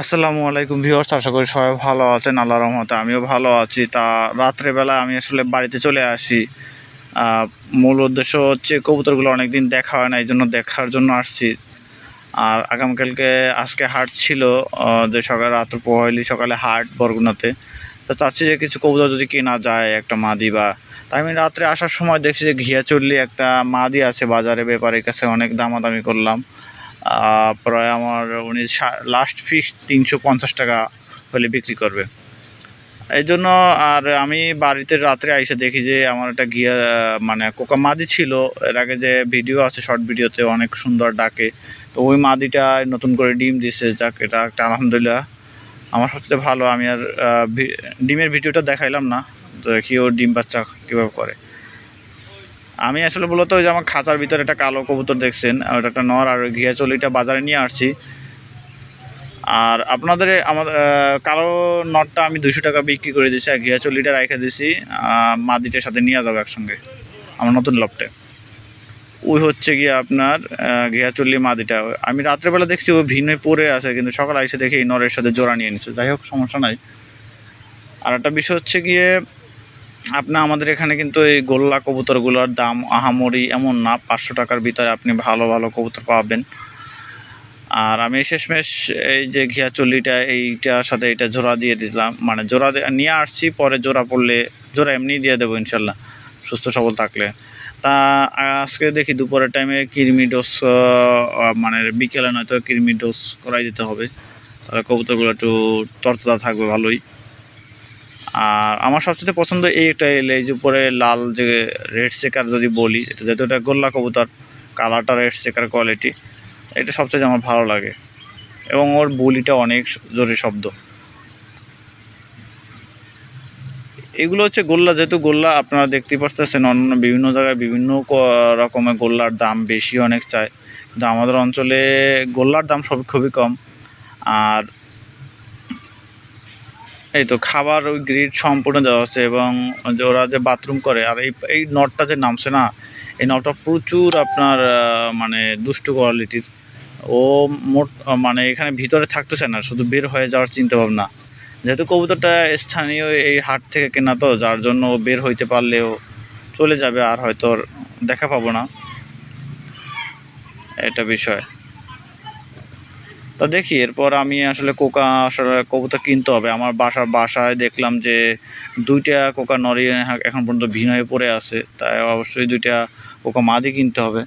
আসসালামু আলাইকুম ভিউয়ার্স, আশা করি সবাই ভালো আছেন আল্লাহ রহমতে আমিও ভালো আছি। তা রাত্রেবেলা আমি আসলে বাড়িতে চলে আসি। মূল উদ্দেশ্য হচ্ছে কবুতরগুলো অনেকদিন দেখা হয় না, এই জন্য দেখার জন্য আসছি। আর আগামীকালকে আজকে হাট ছিল যে সকালে রাত্র পোহাইলি সকালে হাট বরগুনাতে। তো চাচ্ছি যে কিছু কবুতর যদি কেনা যায়, একটা মাদি বা তাই আমি রাত্রে আসার সময় দেখছি যে ঘিয়া চললি একটা মাদি আছে বাজারে, ব্যাপারীর কাছে অনেক দামাদামি করলাম। প্রায় আমার উনি লাস্ট ফিক্স তিনশো পঞ্চাশ টাকা হলে বিক্রি করবে। এই জন্য আর আমি বাড়িতে রাত্রে আইসে দেখি যে আমার একটা ঘিয়া মানে কোকা মাদি ছিল। এর আগে যে ভিডিও আছে শর্ট ভিডিওতে অনেক সুন্দর ডাকে। তো ওই মাদিটা নতুন করে ডিম দিছে, যাক এটা একটা আলহামদুলিল্লাহ আমার সবচেয়ে ভালো। আমি আর ডিমের ভিডিওটা দেখাইলাম না। তো দেখি ও ডিম বাচ্চা কীভাবে করে। আমি আসলে মূলত ওই যে আমার খাঁচার ভিতরে একটা কালো কবুতর দেখছেন ওটা একটা নর আর ঘিয়া চলিটা বাজারে নিয়ে আসছি। আর আপনাদের আমাদের আহ, কালো নটটা আমি দুশো টাকা বিক্রি করে দিয়েছি আর ঘিয়া চল্লিটা রেখে দিয়েছি মাদিটার সাথে নিয়ে যাব একসঙ্গে আমার নতুন লপটে ওই হচ্ছে গিয়ে আপনার ঘিয়া চল্লি মাদিটা। আমি রাত্রেবেলা দেখছি ও ভিন্ন পড়ে আছে কিন্তু সকালে এসে দেখি এই নরের সাথে জোড়া নিয়ে নিছে। যাই হোক সমস্যা নাই। আর একটা বিষয় হচ্ছে গিয়ে আপনার আমাদের এখানে কিন্তু এই গোল্লা কবুতরগুলোর দাম আহামরি এমন না। পাঁচশো টাকার ভিতরে আপনি ভালো ভালো কবুতর পাবেন। আর আমি শেষমেশ এই যে ঘিয়া চল্লিটা, এইটার সাথে এটা জোড়া দিয়ে দিলাম। মানে জোড়া নিয়ে আসছি, পরে জোড়া পড়লে জোড়া এমনি দিয়ে দেবো ইনশাল্লাহ, সুস্থ সবল থাকলে। তা আজকে দেখি দুপুরের টাইমে কৃমি ডোজ মানে বিকেলে নয়তো কৃমি ডোজ করাই দিতে হবে। তাহলে কবুতরগুলো একটু তরতাজা থাকবে ভালোই। আর আমার সবচেয়ে পছন্দ এই একটা এলে, এই যে উপরে লাল যে রেড সেকার যদি বলি, এটা যেহেতু এটা গোল্লা কবুতর কালারটা রেড সেকার কোয়ালিটি এটা সবচেয়ে আমার ভালো লাগে। এবং ওর বলিটা অনেক জোরে শব্দ। এগুলো হচ্ছে গোল্লা, যেহেতু গোল্লা আপনারা দেখতেই পাচ্ছেন অন্য বিভিন্ন জায়গায় বিভিন্ন রকমের গোল্লার দাম বেশি অনেক চায়। কিন্তু আমাদের অঞ্চলে গোল্লার দাম সব খুবই কম। আর এই তো খাবার ওই গ্রিড সম্পূর্ণ দেওয়া আছে এবং যে ওরা যে বাথরুম করে, আর এই এই নটটা যে নামছে না, এই নটটা প্রচুর আপনার মানে দুষ্টু কোয়ালিটির ও মোট মানে এখানে ভিতরে থাকতেছে না, শুধু বের হয়ে যাওয়ার চিন্তা ভাবনা। যেহেতু কবুতরটা স্থানীয় এই হাট থেকে কেনা তো, যার জন্য ও বের হইতে পারলেও চলে যাবে, আর হয়তো দেখা পাবো না। এটা বিষয়। তা দেখি, এরপর আমি আসলে কোকা আসলে কবুতর কিনতে হবে। আমার বাসার বাসায় দেখলাম যে দুইটা কোকা নরি এখন পর্যন্ত ভিন হয়ে পড়ে আছে, তাই অবশ্যই দুইটা কোকা মাদি কিনতে হবে।